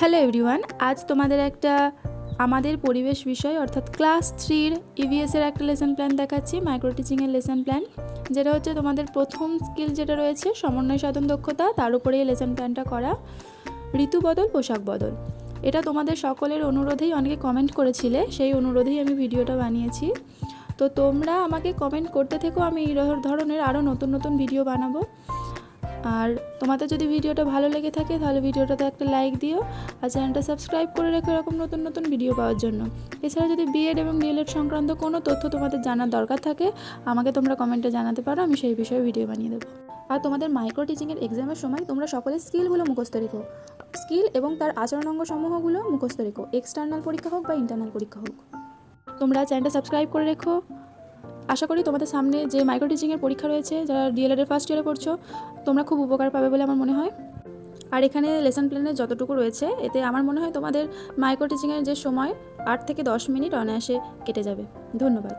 Hello everyone আজ তোমাদের একটা আমাদের পরিবেশ বিষয়, অর্থাৎ ক্লাস থ্রির ইভিএসের একটা লেসন প্ল্যান দেখাচ্ছি মাইক্রো টিচিংয়ের লেসন প্ল্যান যেটা হচ্ছে তোমাদের প্রথম স্কিল যেটা রয়েছে, সমন্বয় সাধন দক্ষতা, তার উপরে এই লেসন প্ল্যানটা করা। ঋতু বদল, পোশাক বদল। এটা তোমাদের সকলের অনুরোধেই অনেকে কমেন্ট করেছিলে, সেই অনুরোধেই আমি ভিডিওটা বানিয়েছি। তো তোমরা আমাকে কমেন্ট করতে থেকো, আমি এই ধরনের আরও নতুন নতুন ভিডিও বানাবো। আর তোমাদের যদি ভিডিওটা ভালো লেগে থাকে, তাহলে ভিডিওটাতে একটা লাইক দিও আর চ্যানেলটা সাবস্ক্রাইব করে রেখো এরকম নতুন নতুন ভিডিও পাওয়ার জন্য। এছাড়া যদি বিএড এবং ডিএলএড সংক্রান্ত কোনো তথ্য তোমাদের জানার দরকার থাকে, আমাকে তোমরা কমেন্টে জানাতে পারো, আমি সেই বিষয়ে ভিডিও বানিয়ে দেবো। আর তোমাদের মাইক্রো টিচিংয়ের এক্সামের সময় তোমরা সকলে স্কিলগুলো মুখস্থ রেখো। স্কিল এবং তার আচরণাঙ্গ সমূহগুলো মুখস্থ রেখো। এক্সটার্নাল পরীক্ষা হোক বা ইন্টারনাল পরীক্ষা হোক। তোমরা চ্যানেলটা সাবস্ক্রাইব করে রেখো। আশা করি তোমাদের সামনে যে মাইক্রো টিচিংয়ের পরীক্ষা রয়েছে, যারা ডিএলএডের ফার্স্ট ইয়ারে পড়ছো, তোমরা খুব উপকার পাবে বলে আমার মনে হয়। আর এখানে লেসন প্ল্যানে যতটুকু রয়েছে, এতে আমার মনে হয় তোমাদের মাইক্রো টিচিংয়ের যে সময়, আট থেকে দশ মিনিট অনায়াসে কেটে যাবে। ধন্যবাদ।